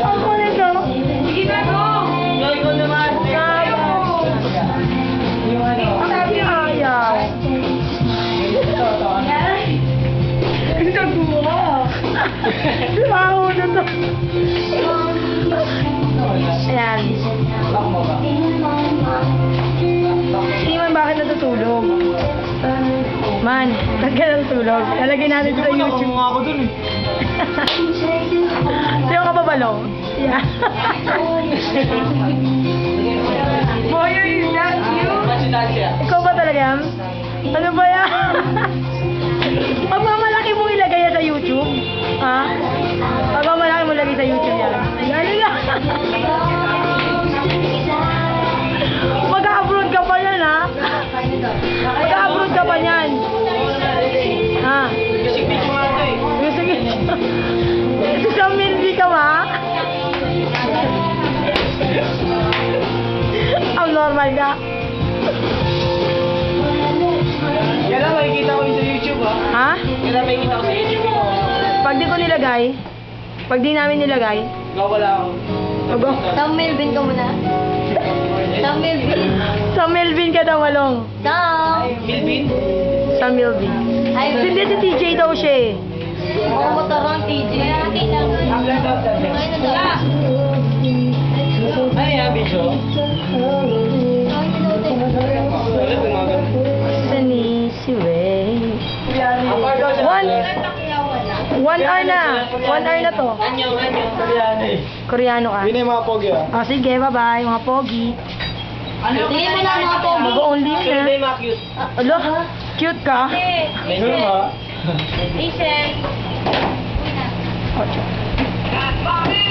Ang kulit no? Sige na! Gawin ko naman. Yung ano. Sabi ayaw. Ang gagawa. Baho na to. Ayan. Hindi man bakit natutulog? Man, ba't ka natutulog? Lalagyan natin sa YouTube. nga ako dun eh. Sa'yo ka ba balong? Yeah. Boyer, is that you? Ikaw ba talaga? Ano ba yan? Pagmamalaki mo ilagay yan sa YouTube? Ha? Pagmamalaki mo ilagay sa YouTube yan? Yan na. Mag-upload ka pa yan, ha? Mag-upload ka pa yan. Ha? Music video nga Ka. Yan lang makikita ko yun sa YouTube ah. Ha? Yan lang makikita ko sa YouTube ko. Pag di ko nilagay, pag di namin nilagay, Ikaw wala ako. Aba. Sam Melvin ka muna. Sam Melvin. sa Melvin ka daw malong. Sam. Milvin? Sa Melvin. Ay, Hindi si TJ daw siya eh. Oo, motorong TJ. Malaki lang. Ano yan, video? One hour na. One hour na to. Anyo, anyo. Koreano eh. Koreano ka. Yun yung mga pogi ah. Oh, sige, bye-bye, mga pogi. Tingin mo na mga pogi. Mag-only Sino na yung mga cute? ah. Alo, cute ka. Ayun ba? Asian. Oh,